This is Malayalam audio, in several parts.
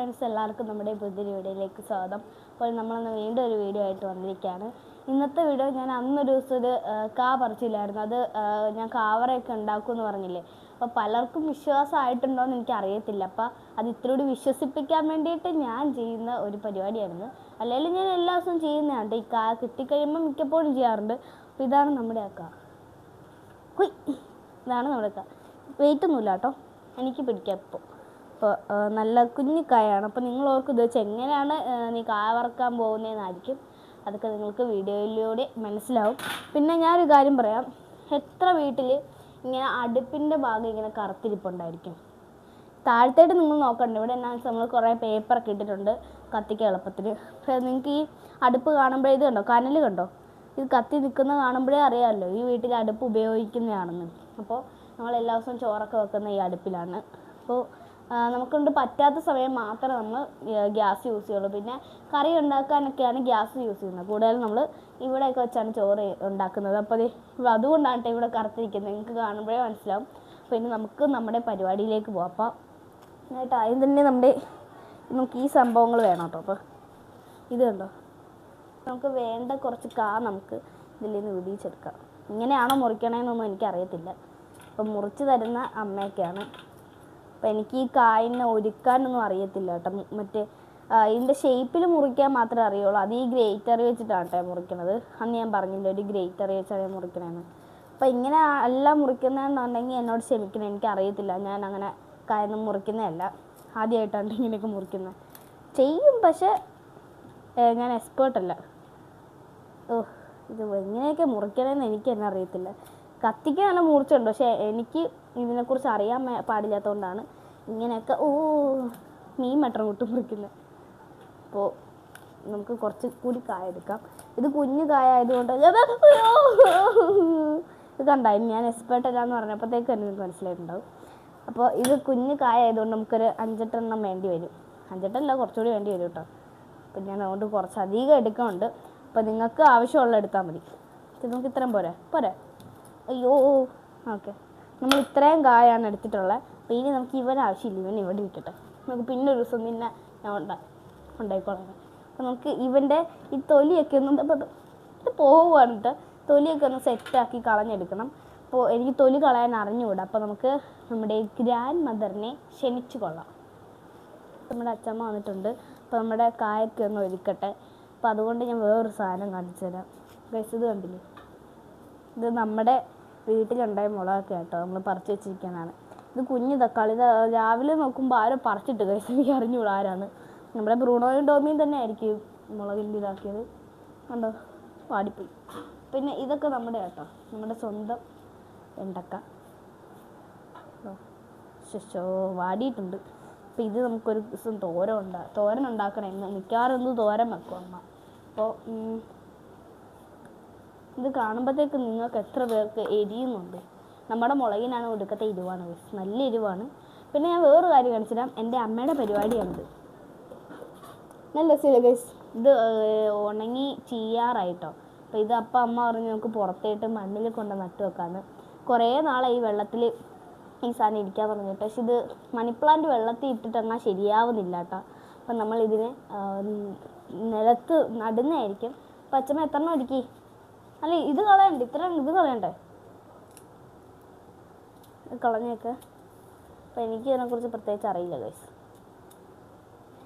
ഫ്രണ്ട്സ് എല്ലാവർക്കും നമ്മുടെ പുതിയ വീഡിയോയിലേക്ക് സ്വാഗതം. അപ്പോൾ നമ്മളന്ന് വീണ്ടും ഒരു വീഡിയോ ആയിട്ട് വന്നിരിക്കുകയാണ്. ഇന്നത്തെ വീഡിയോ ഞാൻ അന്നൊരു ദിവസം ഒരു കാ പറിച്ചില്ലായിരുന്നു. അത് ഞാൻ കാവറയൊക്കെ ഉണ്ടാക്കും എന്ന് പറഞ്ഞില്ലേ? അപ്പോൾ പലർക്കും വിശ്വാസമായിട്ടുണ്ടോ എന്ന് എനിക്ക് അറിയത്തില്ല അപ്പോൾ അത് ഇത്രയോട് വിശ്വസിപ്പിക്കാൻ വേണ്ടിയിട്ട് ഞാൻ ചെയ്യുന്ന ഒരു പരിപാടിയായിരുന്നു. അല്ലെങ്കിൽ ഞാൻ എല്ലാ ദിവസവും ചെയ്യുന്നതാണ്. ഈ കാ കിട്ടിക്കഴിയുമ്പോൾ മിക്കപ്പോഴും ചെയ്യാറുണ്ട്. അപ്പോൾ ഇതാണ് നമ്മുടെ ആ കാ. കുയ് ഇതാണ് നമ്മുടെ കാ. വെയിറ്റ് ഒന്നുമില്ല കേട്ടോ. എനിക്ക് പിടിക്കാം ഇപ്പോൾ അപ്പോൾ നല്ല കുഞ്ഞു കായാണ്. അപ്പോൾ നിങ്ങൾ ഓർക്കും ഇത് വെച്ച് എങ്ങനെയാണ് നീ കായ വറക്കാൻ പോകുന്നതെന്നായിരിക്കും അതൊക്കെ നിങ്ങൾക്ക് വീഡിയോയിലൂടെ മനസ്സിലാവും. പിന്നെ ഞാനൊരു കാര്യം പറയാം. എത്ര വീട്ടിൽ ഇങ്ങനെ അടുപ്പിന്റെ ഭാഗം ഇങ്ങനെ കറുത്തിരിപ്പുണ്ടായിരിക്കും? താഴത്തേട്ട് നിങ്ങൾ നോക്കണ്ട. ഇവിടെ എന്നാ നമ്മൾ കുറേ പേപ്പറൊക്കെ ഇട്ടിട്ടുണ്ട് കത്തിക്കാൻ പക്ഷേ നിങ്ങൾക്ക് ഈ അടുപ്പ് കാണുമ്പോഴേ ഇത് കണ്ടോ? കനൽ കണ്ടോ? ഇത് കത്തി നിൽക്കുന്ന കാണുമ്പോഴേ അറിയാമല്ലോ ഈ വീട്ടിൽ അടുപ്പ് ഉപയോഗിക്കുന്നതാണെന്ന്. അപ്പോൾ നമ്മൾ എല്ലാ ദിവസവും ചോറൊക്കെ വെക്കുന്ന ഈ അടുപ്പിലാണ്. അപ്പോൾ നമുക്കൊണ്ട് പറ്റാത്ത സമയം മാത്രമേ നമ്മൾ ഗ്യാസ് യൂസ് ചെയ്യുള്ളൂ. പിന്നെ കറി ഉണ്ടാക്കാനൊക്കെയാണ് ഗ്യാസ് യൂസ് ചെയ്യുന്നത്. കൂടുതലും നമ്മൾ ഇവിടെയൊക്കെ വെച്ചാണ് ചോറ് ഉണ്ടാക്കുന്നത്. അപ്പോൾ അതുകൊണ്ടാണ് കേട്ടോ ഇവിടെ കറുത്തിരിക്കുന്നത്. നിങ്ങൾക്ക് കാണുമ്പോഴേ മനസ്സിലാവും. പിന്നെ നമുക്ക് നമ്മുടെ പരിപാടിയിലേക്ക് പോകാം അപ്പോൾ എന്നിട്ട് ആദ്യം തന്നെ നമ്മുടെ നമുക്ക് ഈ സംഭവങ്ങൾ വേണം കേട്ടോ അപ്പോൾ ഇത് കണ്ടോ? നമുക്ക് വേണ്ട കുറച്ച് കാ നമുക്ക് ഇതിൽ നിന്ന് വിടിയിച്ചെടുക്കാം. ഇങ്ങനെയാണോ മുറിക്കണേന്നൊന്നും എനിക്കറിയത്തില്ല. അപ്പം മുറിച്ച് തരുന്ന അമ്മയൊക്കെയാണ് അപ്പം എനിക്ക് ഈ കായിനെ ഒരുക്കാനൊന്നും അറിയത്തില്ല കേട്ടോ. മറ്റേ ഇതിന്റെ ഷേപ്പിൽ മുറിക്കാൻ മാത്രമേ അറിയുള്ളൂ. അത് ഈ ഗ്രേറ്ററി വെച്ചിട്ടാണ് കേട്ടോ മുറിക്കണത്. അന്ന് ഞാൻ പറഞ്ഞില്ല ഒരു ഗ്രേറ്ററി വെച്ചാണ് ഞാൻ മുറിക്കണേന്ന്. അപ്പം ഇങ്ങനെ എല്ലാം മുറിക്കുന്നതെന്നുണ്ടെങ്കിൽ എന്നോട് ക്ഷമിക്കണം. എനിക്ക് അറിയത്തില്ല. ഞാൻ അങ്ങനെ കായൊന്നും മുറിക്കുന്നതല്ല. ആദ്യമായിട്ടാണ് ഇങ്ങനെയൊക്കെ മുറിക്കുന്നത്. ചെയ്യും പക്ഷേ ഞാൻ എക്സ്പേർട്ടല്ല ഓ ഇത് എങ്ങനെയൊക്കെ മുറിക്കണമെന്ന് എനിക്ക് തന്നെ അറിയത്തില്ല. കത്തിക്ക് നല്ല മൂർച്ചയുണ്ട്. പക്ഷേ എനിക്ക് ഇതിനെക്കുറിച്ച് അറിയാൻ പാടില്ലാത്തതുകൊണ്ടാണ് ഇങ്ങനെയൊക്കെ ഓ മീൻ മട്ടം കൂട്ട് മുറിക്കുന്നത് അപ്പോൾ നമുക്ക് കുറച്ച് കൂടി കായ എടുക്കാം. ഇത് കുഞ്ഞു കായ ആയതുകൊണ്ട്! ഇത് കണ്ടായി ഞാൻ എക്സ്പേർട്ട് അല്ലാന്ന് പറഞ്ഞപ്പോഴത്തേക്ക് തന്നെ നിങ്ങൾക്ക് മനസ്സിലായിട്ടുണ്ടാവും. അപ്പോൾ ഇത് കുഞ്ഞു കായ ആയതുകൊണ്ട് നമുക്കൊരു അഞ്ചെട്ടെണ്ണം വേണ്ടി വരും. അഞ്ചെട്ടല്ല കുറച്ചുകൂടി വേണ്ടി വരും കേട്ടോ അപ്പം ഞാൻ അതുകൊണ്ട് കുറച്ച് അധികം എടുക്കുന്നുണ്ട്. അപ്പോൾ നിങ്ങൾക്ക് ആവശ്യമുള്ള എടുത്താൽ മതി. നമുക്ക് ഇത്രയും പോരെ. പോരെ. അയ്യോ. ഓക്കെ. നമ്മൾ ഇത്രയും കായാണ് എടുത്തിട്ടുള്ളത് അപ്പോൾ ഇനി നമുക്ക് ഇവൻ ആവശ്യമില്ല. ഇവൻ ഇവിടെ ഇരിക്കട്ടെ നമുക്ക് പിന്നെ ഒരു ദിവസം പിന്നെ ഞാൻ ഉണ്ടാ ഉണ്ടായിക്കോളാം. അപ്പോൾ നമുക്ക് ഇവന്റെ ഈ തൊലിയൊക്കെ ഒന്ന് ഇത് പോവുകയാണ് കേട്ടോ തൊലിയൊക്കെ ഒന്ന് സെറ്റാക്കി കളഞ്ഞെടുക്കണം. അപ്പോൾ എനിക്ക് തൊലി കളയാൻ അറിഞ്ഞുകൂടാ. അപ്പോൾ നമുക്ക് നമ്മുടെ ഗ്രാൻഡ് മദറിനെ ക്ഷണിച്ചു കൊള്ളാം. നമ്മുടെ അച്ചമ്മ വന്നിട്ടുണ്ട്. അപ്പോൾ നമ്മുടെ കായൊക്കെ ഒന്ന് ഒരുക്കട്ടെ. അപ്പോൾ അതുകൊണ്ട് ഞാൻ വേറൊരു സാധനം കാണിച്ചു തരാം. ഗൈസ് ഇത് കണ്ടില്ലേ? ഇത് നമ്മുടെ വീട്ടിലുണ്ടായ മുളകൊക്കെ കേട്ടോ നമ്മൾ പറിച്ചു വെച്ചിരിക്കുന്നതാണ്. ഇത് കുഞ്ഞു തക്കാളി. രാവിലെ നോക്കുമ്പോൾ ആരോ പറിച്ചിട്ട് കഴിച്ചു എനിക്ക് അറിഞ്ഞുകൂടാ ആരാണ് നമ്മുടെ ബ്രൂണോയും ടോമിയും തന്നെ ആയിരിക്കും മുളകിന്റെ ഇതാക്കിയത്. കണ്ടോ? വാടിപ്പോയി. പിന്നെ ഇതൊക്കെ നമ്മുടെ കേട്ടോ നമ്മുടെ സ്വന്തം വെണ്ടക്ക. ശോ വാടിയിട്ടുണ്ട്. അപ്പോൾ ഇത് നമുക്കൊരു ദിവസം തോരൻ ഉണ്ടാ തോരൻ ഉണ്ടാക്കണം ഇന്ന് മിക്കവാറും ഒന്ന് തോരൻ വെക്കും അമ്മ. അപ്പോൾ ഇത് കാണുമ്പോഴത്തേക്ക് നിങ്ങൾക്ക് എത്ര പേർക്ക് എരിയുന്നുണ്ട്? നമ്മുടെ മുളകിനാണ് ഒടുക്കത്തെ എരിവാണ്. നല്ല എരിവാണ്. പിന്നെ ഞാൻ വേറൊരു കാര്യം കാണിച്ചിടാം എന്റെ അമ്മയുടെ പരിപാടിയാണിത് നല്ല ഗൈസ് ഇത് ഉണങ്ങി ചീയാറായിട്ടോ അപ്പോൾ ഇത് അപ്പം അമ്മ പറഞ്ഞ് നമുക്ക് പുറത്തേട്ട് മണ്ണിൽ കൊണ്ട് നട്ട് വെക്കാന്ന്. കുറേ നാളായി ഈ വെള്ളത്തിൽ ഈ സാധനം ഇരിക്കാൻ പറഞ്ഞിട്ട് പക്ഷെ ഇത് മണിപ്ലാന്റ് വെള്ളത്തിൽ ഇട്ടിട്ടെന്നാൽ ശരിയാവുന്നില്ല കേട്ടോ. അപ്പം നമ്മൾ ഇതിനെ നിലത്ത് നടുന്നതായിരിക്കും. അപ്പം അച്ഛമ്മ എത്ര ഒരുക്കി അല്ല ഇത് കളയണ്ട ഇത്ര ഇത് കളയണ്ടേ? കളഞ്ഞൊക്കെ കളഞ്ഞേക്ക്. അപ്പം എനിക്ക് ഇതിനെക്കുറിച്ച് പ്രത്യേകിച്ച് അറിയില്ല ഗൈസ്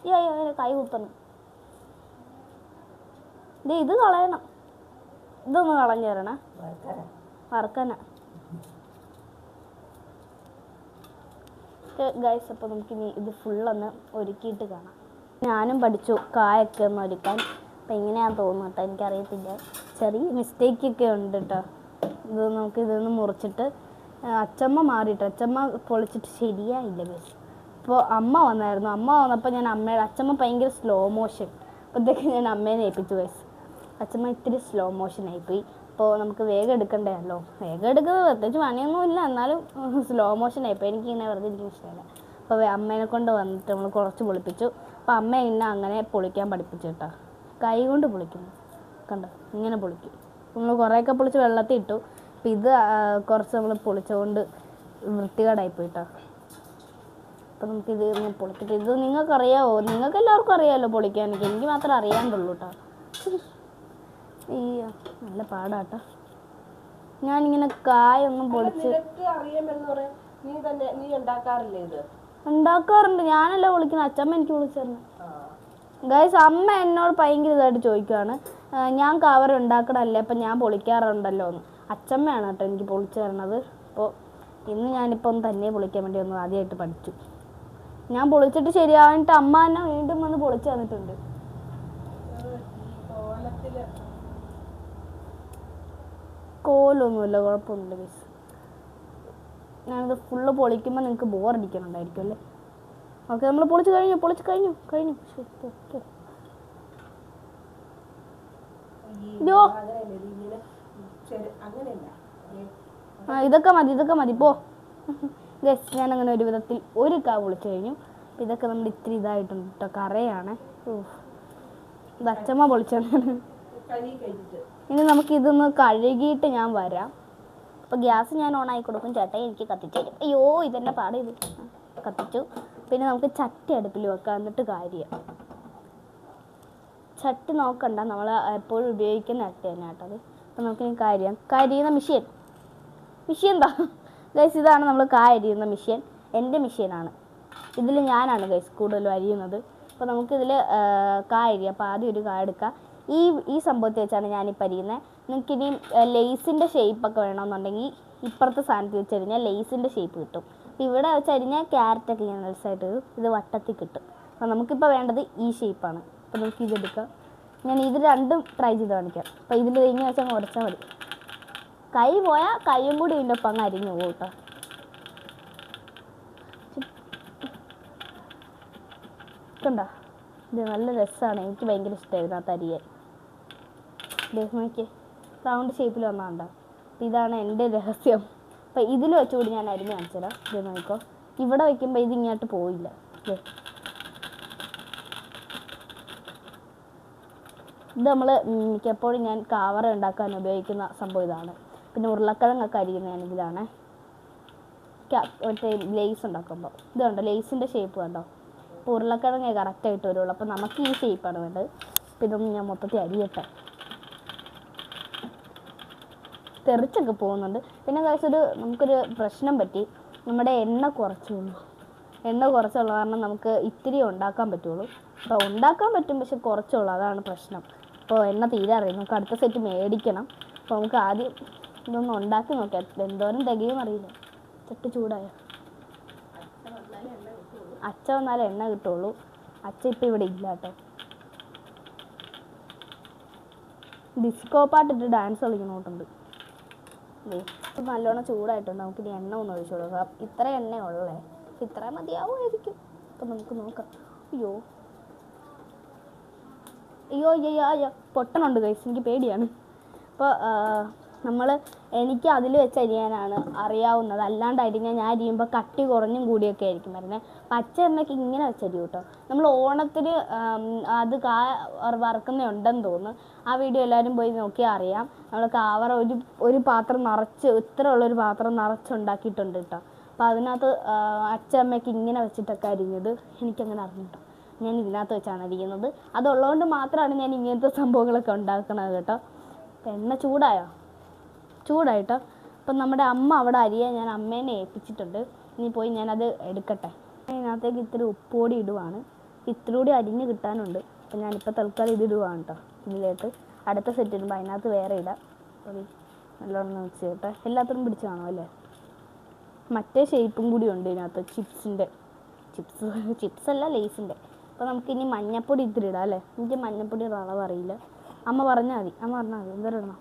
ഈ അയ്യോ അതിന് കൈ കുത്തണം. ദേ ഇത് കളയണം. ഇതൊന്ന് കളഞ്ഞു തരണേ. വറക്കന. ഗൈസ് അപ്പോൾ നമുക്കിനി ഇത് ഫുള്ളൊന്ന് ഒരുക്കിയിട്ട് കാണാം. ഞാനും പഠിച്ചു കായൊക്കെ ഒന്ന് ഒരുക്കാൻ. അപ്പം എങ്ങനെയാണെന്ന് തോന്നുന്നു കേട്ടോ എനിക്കറിയത്തില്ല. ചെറിയ മിസ്റ്റേക്കൊക്കെ ഉണ്ട് കേട്ടോ. ഇത് നമുക്ക് ഇതൊന്ന് മുറിച്ചിട്ട് അച്ചമ്മ മാറിയിട്ട്? അച്ചമ്മ പൊളിച്ചിട്ട് ശരിയായില്ല ഗൈസ് അപ്പോൾ അമ്മ വന്നായിരുന്നു. അമ്മ വന്നപ്പോൾ ഞാൻ അമ്മയുടെ അച്ചമ്മ ഭയങ്കര സ്ലോ മോഷൻ അപ്പോഴത്തേക്ക് ഞാൻ അമ്മേനെ ഏൽപ്പിച്ചു ഗൈസ് അച്ചമ്മ ഇത്തിരി സ്ലോ മോഷൻ ആയിപ്പോയി. അപ്പോൾ നമുക്ക് വേഗം എടുക്കണ്ടല്ലോ വേഗം എടുക്കുന്നത് പ്രത്യേകിച്ച് പണിയൊന്നുമില്ല. എന്നാലും സ്ലോ മോഷൻ ആയിപ്പോയി. എനിക്ക് ഇങ്ങനെ വെറുതെ ഇരിക്കുന്ന ഇഷ്ടമല്ല. അപ്പോൾ അമ്മേനെ കൊണ്ട് വന്നിട്ട് നമ്മൾ കുറച്ച് പൊളിപ്പിച്ചു. അപ്പോൾ അമ്മ എന്നെ അങ്ങനെ പൊളിക്കാൻ പഠിപ്പിച്ചു കേട്ടോ. കൈ കൊണ്ട് പൊളിക്കുന്നു. കണ്ടോ? ഇങ്ങനെ പൊളിക്കും. നമ്മൾ കുറേയൊക്കെ പൊളിച്ച് വെള്ളത്തിൽ ഇട്ടു. അപ്പം ഇത് കുറച്ച് നമ്മൾ പൊളിച്ചുകൊണ്ട് വൃത്തികേടായിപ്പോയി പോയിട്ടോ. അപ്പം നമുക്കിത് പൊളിച്ചിട്ട് ഇത് നിങ്ങൾക്ക് അറിയാവോ നിങ്ങൾക്ക് എല്ലാവർക്കും അറിയാമല്ലോ പൊളിക്കാൻ എനിക്ക് മാത്രമേ അറിയാണ്ടുള്ളൂ കേട്ടോ അയ്യോ നല്ല പാടാട്ടോ. ഞാനിങ്ങനെ കായൊന്നും പൊളിച്ച് ഉണ്ടാക്കാറുണ്ട്. ഞാനല്ല വിളിക്കുന്നത് അച്ഛമ്മ എനിക്ക് വിളിച്ചു തരണം. ഗൈസ് അമ്മ എന്നോട് ഭയങ്കര ഇതായിട്ട് ചോദിക്കുകയാണ് ഞാൻ കവർ ഉണ്ടാക്കണല്ലേ അപ്പം ഞാൻ പൊളിക്കാറുണ്ടല്ലോ എന്ന്. അച്ചമ്മയാണ് കേട്ടോ എനിക്ക് പൊളിച്ചു തരണത്. അപ്പോൾ ഇന്ന് ഞാനിപ്പോൾ ഒന്ന് തന്നെ പൊളിക്കാൻ വേണ്ടി ഒന്ന് ആദ്യമായിട്ട് പഠിച്ചു. ഞാൻ പൊളിച്ചിട്ട് ശരിയാവാനിട്ട് അമ്മ തന്നെ വീണ്ടും വന്ന് പൊളിച്ചു തന്നിട്ടുണ്ട്. കോലൊന്നുമില്ല കുഴപ്പമൊന്നുമില്ല മിസ് ഞാനത് ഫുള്ള് പൊളിക്കുമ്പോൾ നിങ്ങൾക്ക് ബോറടിക്കണുണ്ടായിരിക്കും അല്ലേ? ഓക്കെ നമ്മൾ പൊളിച്ച് കഴിഞ്ഞു പൊളിച്ച് കഴിഞ്ഞു കഴിഞ്ഞു. ഇതോ. ആ ഇതൊക്കെ മതി ഇതൊക്കെ മതി പോ. ഗസ് ഞാൻ അങ്ങനെ ഒരു വിധത്തിൽ ഒരു കാ പൊളിച്ച് കഴിഞ്ഞു. ഇതൊക്കെ നമ്മൾ ഇത്തിരി ഇതായിട്ടുണ്ട് കേട്ടോ കറയാണ്. അച്ഛമ്മ ഇത് അച്ചമ്മ പൊളിച്ചാണ് കഴുകി കഴിഞ്ഞിട്ട്. ഇനി നമുക്ക് ഇതൊന്ന് കഴുകിയിട്ട് ഞാൻ വരാം. അപ്പോൾ ഗ്യാസ് ഞാൻ ഓൺ ആയി കൊടുക്കും ചേട്ടാ എനിക്ക് കത്തിച്ചു അയ്യോ ഇതെന്നെ പാട് ഇത്. കത്തിച്ചു. പിന്നെ നമുക്ക് ചട്ടി അടുപ്പിൽ വെക്കാം എന്നിട്ട് കാര്യം. ചട്ടി നോക്കണ്ട നമ്മൾ എപ്പോഴും ഉപയോഗിക്കുന്ന ചട്ടി തന്നെ കേട്ടോ അത്. അപ്പം നമുക്ക് കാര്യം കരിയുന്ന മിഷീൻ മിഷീൻ എന്താ? ഗൈസ് ഇതാണ് നമ്മൾ കാ മിഷീൻ എന്റെ മിഷീനാണ് ഇതിൽ ഞാനാണ് ഗൈസ് കൂടുതലും അരിയുന്നത്. അപ്പോൾ നമുക്കിതിൽ കായരി. അപ്പോൾ ആദ്യം ഒരു കാ എടുക്കുക ഈ ഈ സംഭവത്തിൽ വെച്ചാണ് ഞാനിപ്പോൾ അരിയുന്നത് നിങ്ങൾക്ക് ഇനി ലേസിന്റെ ഷേപ്പൊക്കെ വേണമെന്നുണ്ടെങ്കിൽ ഇപ്പുറത്തെ സാധനത്തിൽ വെച്ച് കഴിഞ്ഞാൽ ലേസിന്റെ ഷേപ്പ് കിട്ടും. ഇവിടെ വെച്ച് അരിഞ്ഞാൽ ക്യാരറ്റൊക്കെ ഇങ്ങനെ നൈസായിട്ട്. ഇത് വട്ടത്തിൽ കിട്ടും. അപ്പോൾ നമുക്കിപ്പോൾ വേണ്ടത് ഈ ഷേപ്പാണ് അപ്പോൾ നമുക്ക് ഇതെടുക്കാം. ഞാൻ ഇത് രണ്ടും ട്രൈ ചെയ്ത് കാണിക്കാം. അപ്പോൾ ഇതിൽ ഇങ്ങനെ വെച്ചാൽ ഉടച്ചാൽ മതി. കൈ പോയാൽ കൈയും കൂടി ഇതിന്റെ ഒപ്പം അങ്ങ് അരിഞ്ഞു പോകും കേട്ടോ. കണ്ടോ? ഇത് നല്ല രസമാണ് എനിക്ക് ഭയങ്കര ഇഷ്ടമായിരുന്നു ആ തരിയെ നോക്കിയേ. റൗണ്ട് ഷേപ്പിൽ വന്നാണ്ടോ ഇതാണ് എന്റെ രഹസ്യം. അപ്പം ഇതിൽ വെച്ചുകൂടി ഞാൻ അരിഞ്ഞ് കാണിച്ചുതരാം ഇത് നോക്കോ ഇവിടെ വയ്ക്കുമ്പോൾ ഇത് ഇങ്ങോട്ട് പോയില്ല. ഇത് നമ്മൾ മിക്കപ്പോഴും ഞാൻ കാവറ ഉണ്ടാക്കാൻ ഉപയോഗിക്കുന്ന സംഭവം ഇതാണ്. പിന്നെ ഉരുളക്കിഴങ്ങൊക്കെ ഇതിലാണ്. ക്യാ- മറ്റേ ലേസ് ഉണ്ടാക്കുമ്പോൾ ഇത് കണ്ടോ? ലേസിന്റെ ഷേപ്പ് കണ്ടോ? അപ്പോൾ ഉരുളക്കിഴങ്ങ് കറക്റ്റായിട്ട് വരുള്ളൂ. അപ്പോൾ നമുക്ക് ഈ ഷേപ്പാണ് വേണ്ടത്. പിന്നെ ഞാൻ മൊത്തത്തിൽ അരിയട്ടെ. തെറിച്ചൊക്കെ പോകുന്നുണ്ട്. പിന്നെ കഴിച്ചൊരു നമുക്കൊരു പ്രശ്നം പറ്റി. നമ്മുടെ എണ്ണ കുറച്ചുള്ളൂ. എണ്ണ കുറച്ചുള്ള കാരണം നമുക്ക് ഇത്തിരി ഉണ്ടാക്കാൻ പറ്റുള്ളൂ. അപ്പോൾ ഉണ്ടാക്കാൻ പറ്റും പക്ഷെ കുറച്ചുള്ളൂ. അതാണ് പ്രശ്നം. അപ്പോൾ എണ്ണ തീരാറില്ല നമുക്ക് അടുത്ത സെറ്റ് മേടിക്കണം. അപ്പോൾ നമുക്ക് ആദ്യം ഇതൊന്ന് ഉണ്ടാക്കി നോക്കാം. എന്തോരം തികയും അറിയില്ല. ചട്ടി ചൂടായ? അച്ഛ വന്നാലേ എണ്ണ കിട്ടുള്ളൂ. അച്ഛ ഇപ്പം ഇവിടെ ഇല്ല കേട്ടോ. ഡിസ്കോ പാട്ടിട്ട് ഡാൻസ് കളിക്കുന്നോട്ടുണ്ട് ഇത് നല്ലോണം ചൂടായിട്ടുണ്ട്. നമുക്ക് ഇനി എണ്ണ ഒന്ന് ഒഴിച്ചു കൊടുക്കാം ഇത്ര എണ്ണ ഉള്ളേ ഇത്ര മതിയാവുമായിരിക്കും. അപ്പം നമുക്ക് നോക്കാം. അയ്യോ. അയ്യോ അയ്യോ അയ്യോ പൊട്ടണുണ്ട് കൈസ് എനിക്ക് പേടിയാണ്. അപ്പോൾ നമ്മൾ എനിക്ക് അതിൽ വെച്ച് അരിയാനാണ് അറിയാവുന്നത്. അല്ലാണ്ട് അരിഞ്ഞാൽ ഞാൻ അരിയുമ്പോൾ കട്ടി കുറഞ്ഞും കൂടിയൊക്കെ ആയിരിക്കും വരുന്നത്. പച്ച എണ്ണയ്ക്ക് ഇങ്ങനെ വെച്ചരി കേട്ടോ നമ്മൾ ഓണത്തിന് അത് കാ വറുക്കുന്നുണ്ടെന്ന് തോന്നുന്നു. ആ വീഡിയോ എല്ലാവരും പോയി നോക്കിയാൽ അറിയാം. നമ്മൾ കാവറ ഒരു ഒരു പാത്രം നിറച്ച് ഇത്ര ഉള്ളൊരു പാത്രം നിറച്ചുണ്ടാക്കിയിട്ടുണ്ട് കേട്ടോ അപ്പോൾ അതിനകത്ത് അച്ഛമ്മയ്ക്ക് ഇങ്ങനെ വെച്ചിട്ടൊക്കെ അരിഞ്ഞത് എനിക്കങ്ങനെ അറിഞ്ഞിട്ടോ. ഞാൻ ഇതിനകത്ത് വെച്ചാണ് അരിയുന്നത്. അതുള്ളതുകൊണ്ട് മാത്രമാണ് ഞാൻ ഇങ്ങനത്തെ സംഭവങ്ങളൊക്കെ ഉണ്ടാക്കണത് കേട്ടോ. എണ്ണ ചൂടായോ? ചൂടായിട്ടോ അപ്പം നമ്മുടെ അമ്മ അവിടെ അരിയാൻ ഞാൻ അമ്മേനെ ഏൽപ്പിച്ചിട്ടുണ്ട്. ഇനി പോയി ഞാനത് എടുക്കട്ടെ. ഇതിനകത്തേക്ക് ഇത്തിരി ഉപ്പോടി ഇടുവാണ്. ഇത്തിരി കൂടി അരിഞ്ഞ് കിട്ടാനുണ്ട്. അപ്പം ഞാനിപ്പോൾ തൽക്കാലം ഇത് ഇടുവാണ് കേട്ടോ ഇതിലേക്ക് അടുത്ത സെറ്റ് ഇടുമ്പോൾ അതിനകത്ത് വേറെ ഇടാം. ഒരു നല്ലോണം മിക്സ് ചെയ്യട്ടെ. എല്ലാത്തിനും പിടിച്ച് കാണും അല്ലേ? മറ്റേ ഷേപ്പും കൂടി ഉണ്ട് ഇതിനകത്ത്. ചിപ്സിന്റെ ചിപ്സ് ചിപ്സ് അല്ല ലേസിന്റെ അപ്പോൾ നമുക്കിനി മഞ്ഞപ്പൊടി ഇത്തിരി ഇടാം അല്ലേ? എനിക്ക് മഞ്ഞപ്പൊടിയുടെ അളവ് അറിയില്ല. അമ്മ പറഞ്ഞാൽ മതി. അമ്മ പറഞ്ഞാൽ മതി. എന്തോരം ഇടണം.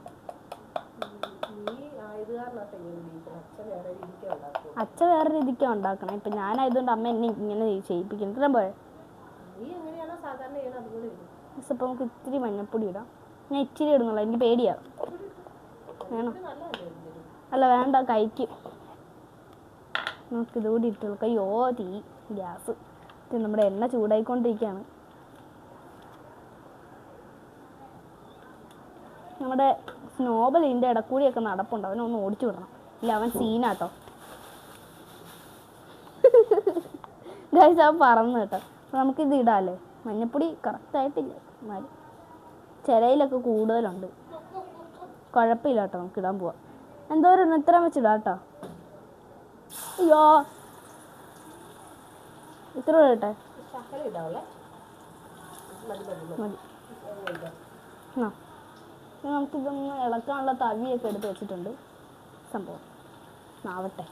അച്ഛ വേറെ രീതിക്കാണ് ഉണ്ടാക്കണം. ഇപ്പം ഞാനായതുകൊണ്ട് അമ്മ എന്നെ ഇങ്ങനെ ചെയ്യിപ്പിക്കുന്നു. ഇത്രയും പോയെ നീ എങ്ങനെയാണോ സാധാരണ ചെയ്യണം അതുപോലെ ചെയ്യും പക്ഷെ അപ്പോൾ നമുക്ക് ഇത്തിരി മഞ്ഞപ്പൊടി ഇടാം. ഞാൻ ഇച്ചിരി ഇടുന്നുള്ളൂ എനിക്ക് പേടിയാ. വേണം. അല്ല വേണ്ട കൈക്ക് നമുക്ക് ഇതുകൂടി ഇട്ട് കൊടുക്കാം. അയ്യോ തീ ഗ്യാസ്. നമ്മുടെ എണ്ണ ചൂടായിക്കൊണ്ടിരിക്കുകയാണ്. നമ്മുടെ സ്നോബൽ ഇതിന്റെ ഇടക്കൂടിയൊക്കെ നടപ്പുണ്ട്. അവനെ ഒന്ന് ഓടിച്ചു വിടണം. ഇല്ല അവൻ സീനാട്ടോ. ഗൈസ് അവൻ പറന്നു കേട്ടോ. അപ്പോൾ നമുക്കിത് ഇടാമല്ലേ മഞ്ഞപ്പൊടി കറക്റ്റായിട്ടില്ല എന്നാലും ചിലയിലൊക്കെ കൂടുതലുണ്ട്. കുഴപ്പമില്ല കേട്ടോ നമുക്ക് ഇടാൻ പോവാം. എന്തോരം ഇത്ര വെച്ചിടാം കേട്ടോ. അയ്യോ. ഇത്ര ഇടട്ടെ? മതി. നമുക്കിതൊന്ന് ഇളക്കാനുള്ള തവിയൊക്കെ എടുത്ത് വെച്ചിട്ടുണ്ട്. സംഭവം. ആവട്ടെ.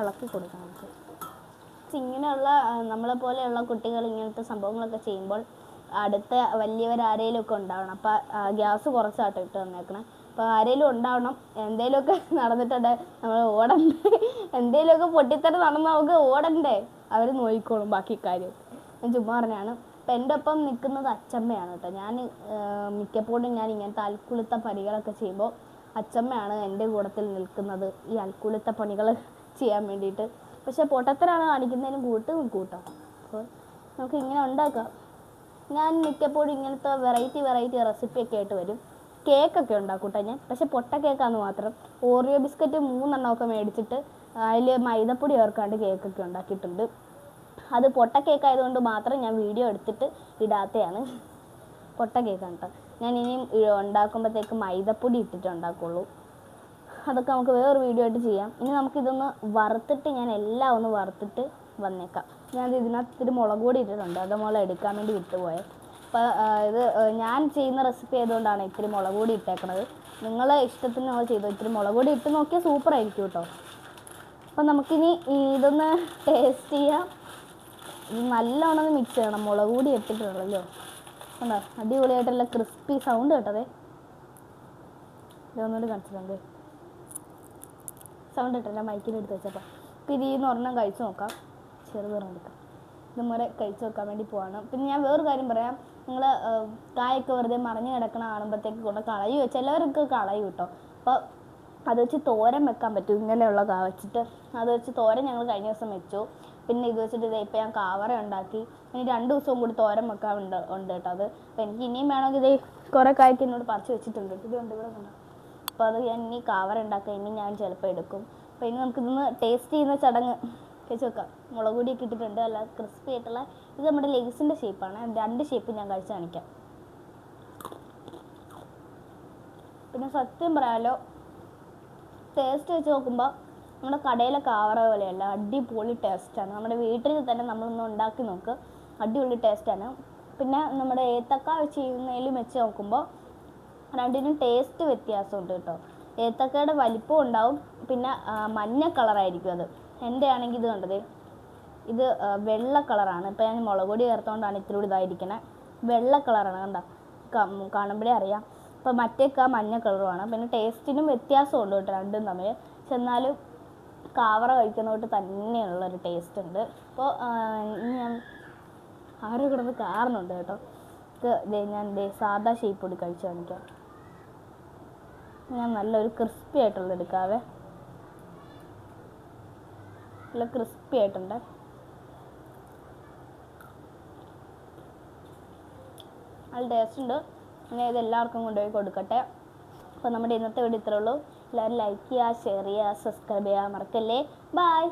ഇളക്കി കൊടുക്കാം നമുക്ക്. ഇങ്ങനെയുള്ള നമ്മളെ പോലെയുള്ള കുട്ടികൾ ഇങ്ങനത്തെ സംഭവങ്ങളൊക്കെ ചെയ്യുമ്പോൾ അടുത്ത വലിയവരാരേലും ഒക്കെ ഉണ്ടാവണം. അപ്പൊ ഗ്യാസ് കുറച്ചാട്ടോ ഇട്ട് തന്നേക്കണേ. അപ്പോൾ ആരേലും ഉണ്ടാവണം എന്തേലുമൊക്കെ നടന്നിട്ടുണ്ട് നമ്മൾ ഓടണ്ടേ? എന്തേലുമൊക്കെ പൊട്ടിത്തരം നടന്നു നമുക്ക് ഓടണ്ടേ? അവർ നോക്കിക്കോളും ബാക്കി കാര്യം. ഞാൻ ചുമ്മാ പറഞ്ഞാണ് അപ്പം എന്റെ ഒപ്പം നിൽക്കുന്നത് അച്ചമ്മയാണ് കേട്ടോ. ഞാൻ മിക്കപ്പോഴും ഞാൻ ഇങ്ങനത്തെ അൽക്കുളുത്ത പണികളൊക്കെ ചെയ്യുമ്പോൾ അച്ചമ്മയാണ് എന്റെ കൂടത്തിൽ നിൽക്കുന്നത്. ഈ അൽക്കുളുത്ത പണികൾ ചെയ്യാൻ വേണ്ടിയിട്ട്. പക്ഷെ പൊട്ടത്തരാണ് കാണിക്കുന്നതിനും കൂട്ട് കൂട്ടാം. അപ്പോൾ നമുക്ക് ഇങ്ങനെ ഉണ്ടാക്കാം. ഞാൻ മിക്കപ്പോഴും ഇങ്ങനത്തെ വെറൈറ്റി വെറൈറ്റി റെസിപ്പി ഒക്കെ ആയിട്ട് വരും. കേക്കൊക്കെ ഉണ്ടാക്കും കേട്ടോ ഞാൻ. പക്ഷെ പൊട്ട കേക്കാന്ന് മാത്രം. ഓറിയോ ബിസ്ക്കറ്റ് മൂന്നെണ്ണമൊക്കെ മേടിച്ചിട്ട് അതിൽ മൈദപ്പൊടി ചേർക്കാണ്ട് കേക്കൊക്കെ ഉണ്ടാക്കിയിട്ടുണ്ട്. അത് പൊട്ട കേക്ക് ആയതുകൊണ്ട് മാത്രം ഞാൻ വീഡിയോ എടുത്തിട്ട് ഇടാത്തതാണ് പൊട്ട കേക്കാണ് കേട്ടോ ഞാൻ ഇനിയും ഉണ്ടാക്കുമ്പോഴത്തേക്ക് മൈദപ്പൊടി ഇട്ടിട്ട് ഉണ്ടാക്കുള്ളൂ. അതൊക്കെ നമുക്ക് വേറൊരു വീഡിയോ ആയിട്ട് ചെയ്യാം. ഇനി നമുക്കിതൊന്ന് വറുത്തിട്ട് ഞാൻ എല്ലാം ഒന്ന് വറുത്തിട്ട് വന്നേക്കാം. ഞാൻ ഇതിനകത്ത് ഇത്തിരി മുളക് പൊടി ഇട്ടിട്ടുണ്ട്. അത് മുളക് എടുക്കാൻ വേണ്ടി വിട്ടുപോയെ. അപ്പോൾ ഇത് ഞാൻ ചെയ്യുന്ന റെസിപ്പി ആയതുകൊണ്ടാണ് ഇത്തിരി മുളക് പൊടി ഇട്ടേക്കണത്. നിങ്ങളെ ഇഷ്ടത്തിന് നമ്മൾ ചെയ്തു. ഇത്തിരി മുളക് പൊടി ഇട്ട് നോക്കിയാൽ സൂപ്പർ ആയിരിക്കും കേട്ടോ. അപ്പം നമുക്കിനി ഇതൊന്ന് ടേസ്റ്റ് ചെയ്യാം. നല്ലോണം മിക്സ് ചെയ്യണം. മുളക് പൊടി ഇട്ടിട്ടുണ്ടല്ലോ. അടിപൊളിയായിട്ടുള്ള ക്രിസ്പി സൗണ്ട് കേട്ടതേ. ഇതൊന്നുകൂടി കാണിച്ചിട്ടുണ്ട്. സൗണ്ട് ഇട്ടില്ല മൈക്കിൽ എടുത്ത് വെച്ചപ്പോൾ അപ്പോൾ ഇത് ഈ ഒരെണ്ണം കഴിച്ചു നോക്കാം. ചെറുതൊരെണ്ണം എടുക്കാം. ഇതുപോലെ കഴിച്ചു നോക്കാൻ വേണ്ടി പോവാണ്. പിന്നെ ഞാൻ വേറൊരു കാര്യം പറയാം. നിങ്ങൾ കായൊക്കെ വെറുതെ മറിഞ്ഞ് കിടക്കണ കാണുമ്പോഴത്തേക്ക് കൊണ്ട് കളയുക ചിലവർക്ക് കളയും കേട്ടോ. അപ്പോൾ അത് വെച്ച് തോരൻ വെക്കാൻ പറ്റും. ഇങ്ങനെയുള്ള കാ വെച്ചിട്ട് അത് വെച്ച് തോരൻ ഞങ്ങൾ കഴിഞ്ഞ ദിവസം വെച്ചു. പിന്നെ ഇത് വെച്ചിട്ട് ഇതേ ഇപ്പം ഞാൻ കാവറ ഉണ്ടാക്കി. ഇനി രണ്ട് ദിവസവും കൂടി തോരൻ വെക്കാൻ ഉണ്ട് ഉണ്ട് കേട്ടോ അത്. അപ്പോൾ എനിക്ക് ഇനിയും വേണമെങ്കിൽ ഇതേ കുറേ കായ്ക്ക് എന്നോട് പറിച്ച് വെച്ചിട്ടുണ്ട്. ഇതുണ്ട് ഇവിടെ കണ്ടോ? അപ്പോൾ അത് ഞാൻ ഇനി കാവറ ഉണ്ടാക്കുക ഇനി ഞാൻ ചിലപ്പോൾ എടുക്കും. അപ്പോൾ ഇനി നമുക്കിതൊന്ന് ടേസ്റ്റ് ചെയ്യുന്ന ചടങ്ങ് കഴിച്ച് വെക്കാം മുളക് പൊടിയൊക്കെ ഇട്ടിട്ടുണ്ട്. അല്ല ക്രിസ്പി ആയിട്ടുള്ള ഇത് നമ്മുടെ ലെഗ്സിന്റെ ഷേപ്പാണ് രണ്ട് ഷേപ്പ് ഞാൻ കഴിച്ച് കാണിക്കാം. പിന്നെ സത്യം പറയാലോ ടേസ്റ്റ് വെച്ച് നോക്കുമ്പോൾ നമ്മുടെ കടയിലെ കാവറ പോലെയല്ല അടിപൊളി ടേസ്റ്റാണ് നമ്മുടെ വീട്ടിൽ തന്നെ നമ്മളൊന്ന് ഉണ്ടാക്കി നോക്ക്. അടിപൊളി ടേസ്റ്റാണ് പിന്നെ നമ്മുടെ ഏത്തക്ക വെച്ച് ചെയ്യുന്നതിലും വെച്ച് നോക്കുമ്പോൾ രണ്ടിനും ടേസ്റ്റ് വ്യത്യാസമുണ്ട് കേട്ടോ. ഏത്തക്കയുടെ വലിപ്പം ഉണ്ടാവും പിന്നെ മഞ്ഞ കളറായിരിക്കും അത്. എന്റെ ആണെങ്കിൽ ഇത് കണ്ടത് ഇത് വെള്ള കളറാണ്. ഇപ്പം ഞാൻ മുളക് പൊടി ചേർത്തുകൊണ്ടാണ് ഇത്തിരി ഇതായിരിക്കണേ. വെള്ള കളറാണ് കണ്ട? കാണുമ്പോഴേ അറിയാം. ഇപ്പം മറ്റേക്ക മഞ്ഞ കളറുമാണ്. പിന്നെ ടേസ്റ്റിനും വ്യത്യാസമുണ്ട് കേട്ടോ രണ്ടും തമ്മിൽ പക്ഷെ എന്നാലും കാവറ കഴിക്കുന്നതോട്ട് തന്നെയുള്ളൊരു ടേസ്റ്റ് ഉണ്ട്. അപ്പോൾ ഞാൻ ആരോ കിടന്ന് കാറുന്നുണ്ട് കേട്ടോ. ഇത് ഞാൻ സാധാ ഷേപ്പ് കൂടി കഴിച്ചു കാണിക്കാം. ഞാൻ നല്ലൊരു ക്രിസ്പി ആയിട്ടുള്ള എടുക്കാവേ. നല്ല ക്രിസ്പി ആയിട്ടുണ്ട്. നല്ല ടേസ്റ്റ് ഉണ്ട്. ഞാൻ ഇത് എല്ലാവർക്കും കൊണ്ടുപോയി കൊടുക്കട്ടെ. അപ്പോൾ നമ്മുടെ ഇന്നത്തെ വീഡിയോ ഇത്രേ ഉള്ളൂ. എല്ലാവരും ലൈക്ക് ചെയ്യുക ഷെയർ ചെയ്യുക സബ്സ്ക്രൈബ് ചെയ്യുക മറക്കല്ലേ? ബായ്